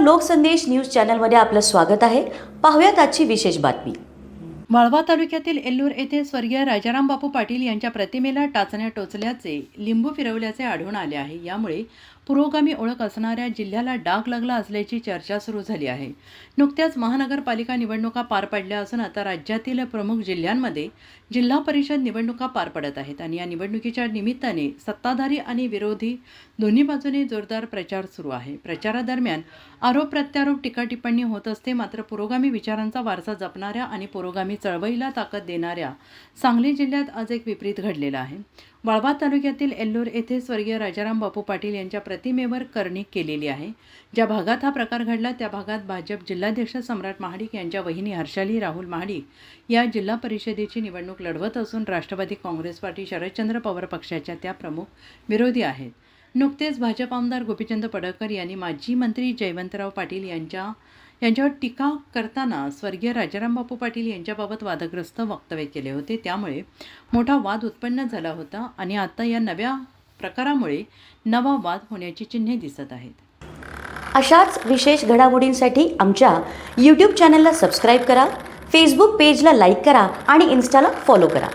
Loksandesh news चॅनलमध्ये आपलं स्वागत आहे. पाहुयात आजची विशेष बातमी. वाळवा तालुक्यातील एल्लूर येथे स्वर्गीय राजाराम बापू पाटील यांच्या प्रतिमेला टाचण्या टोचल्याचे लिंबू फिरवल्याचे आढळून आले आहे. यामुळे पुरोगामी ओळख असणाऱ्या जिल्ह्याला डाग लागला असल्याची चर्चा सुरू झाली आहे. नुकत्याच महानगरपालिका निवडणुका पार पडल्या असून आता राज्यातील प्रमुख जिल्ह्यांमध्ये जिल्हा परिषद निवडणुका पार पडत आहेत आणि या निवडणुकीच्या निमित्ताने सत्ताधारी आणि विरोधी दोन्ही बाजूने जोरदार प्रचार सुरू आहे. प्रचारादरम्यान आरोप प्रत्यारोप टीकाटिप्पणी होत असते मात्र पुरोगामी विचारांचा वारसा जपणाऱ्या आणि पुरोगामी चळवळीला ताकद देणाऱ्या सांगली जिल्ह्यात आज एक विपरीत घडलेला आहे. वाळवा तालुक्यातील एल्लोर येथे स्वर्गीय राजाराम बापू पाटील यांच्या प्रतिमेवर करणी केलेली आहे. ज्या भागात हा प्रकार घडला त्या भागात भाजप जिल्हाध्यक्ष सम्राट महाडिक यांच्या वहिनी हर्षाली राहुल महाडिक या जिल्हा परिषदेची निवडणूक लढवत असून राष्ट्रवादी काँग्रेस पार्टी शरदचंद्र पवार पक्षाच्या त्या प्रमुख विरोधी आहेत. नुकतेच भाजप आमदार गोपीचंद पडळकर यांनी माजी मंत्री जयवंतराव पाटील यांच्या यांच्यावर टीका करताना स्वर्गीय राजाराम बापू पाटील यांच्याबाबत वादग्रस्त वक्तव्य केले होते. त्यामुळे मोठा वाद उत्पन्न झाला होता आणि आता या नव्या प्रकारामुळे नवा वाद होण्याची चिन्हे दिसत आहेत. अशाच विशेष घडामोडींसाठी आमच्या यूट्यूब चॅनलला सबस्क्राईब करा फेसबुक पेजला लाईक करा आणि इन्स्टाला फॉलो करा.